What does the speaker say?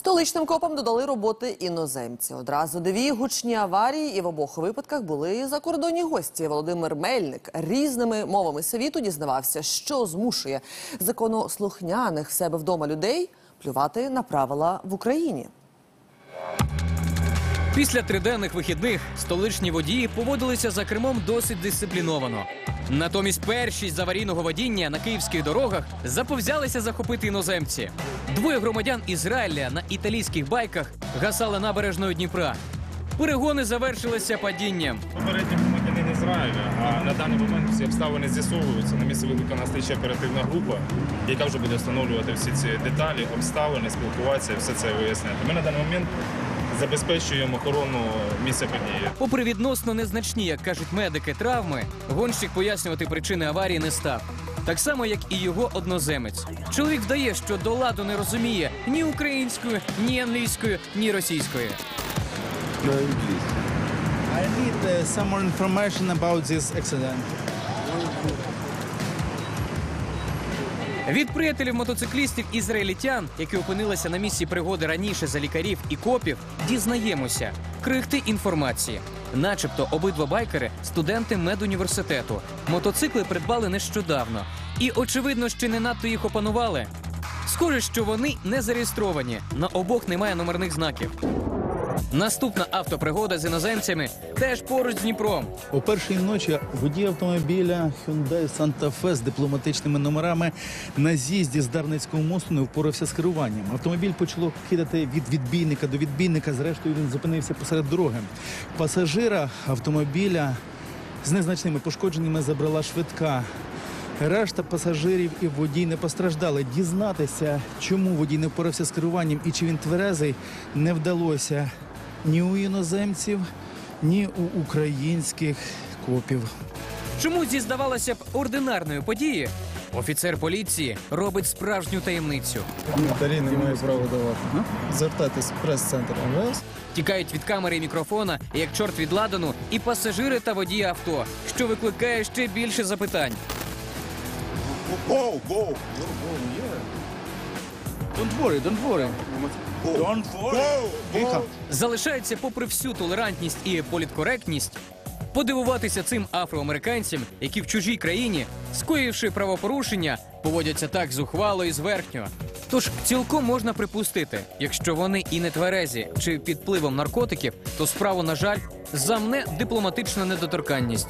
Столичним копам додали роботи іноземці. Одразу дві гучні аварії, і в обох випадках були закордонні гості. Володимир Мельник різними мовами світу дізнавався, що змушує законослухняних в себе вдома людей плювати на правила в Україні. Після триденних вихідних столичні водії поводилися за кермом досить дисципліновано. Натомість першість з аварійного водіння на київських дорогах заповзялися захопити іноземці. Двоє громадян Ізраїля на італійських байках гасали набережною Дніпра. Перегони завершилися падінням. Попередній громадянин Ізраїля, а на даний момент всі обставини з'ясовуються. На місці викликана слідча оперативна група, яка вже буде встановлювати всі ці деталі, обставини, спілкуватися все це виясняти. Ми на даний момент забезпечуємо охорону місця події. Попри відносно незначні, як кажуть медики, травми, гонщик пояснювати причини аварії не став. Так само, як і його одноземець. Чоловік вдає, що до ладу не розуміє ні українською, ні англійською, ні російською. I need uh, some more information about this accident. Від приятелів мотоциклістів ізраїльтян, які опинилися на місці пригоди раніше за лікарів і копів, дізнаємося крихти інформації. Начебто обидва байкери студенти медуніверситету. Мотоцикли придбали нещодавно. І очевидно, ще не надто їх опанували. Схоже, що вони не зареєстровані. На обох немає номерних знаків. Наступна автопригода з іноземцями теж поруч з Дніпром. О першій ночі водій автомобіля Hyundai Santa Fe з дипломатичними номерами на з'їзді з Дарницького мосту не впорався з керуванням. Автомобіль почало кидати від відбійника до відбійника. Зрештою він зупинився посеред дороги. Пасажира автомобіля з незначними пошкодженнями забрала швидка. Решта пасажирів і водій не постраждали. Дізнатися, чому водій не впорався з керуванням і чи він тверезий, не вдалося ні у іноземців, ні у українських копів. Чому зі здавалося б ординарної події? Офіцер поліції робить справжню таємницю. Коментарі не маю права давати. Звертайтесь в прес-центр МВС. Тікають від камери і мікрофона, як чорт від ладану, і пасажири та водії авто, що викликає ще більше запитань. Don't worry, don't worry. Don't worry. Тихо. Залишається, попри всю толерантність і політкоректність, подивуватися цим афроамериканцям, які в чужій країні, скоївши правопорушення, поводяться так зухвало і зверхньо. Тож цілком можна припустити, якщо вони і не тверезі чи під впливом наркотиків, то справу, на жаль, замне дипломатична недоторканність.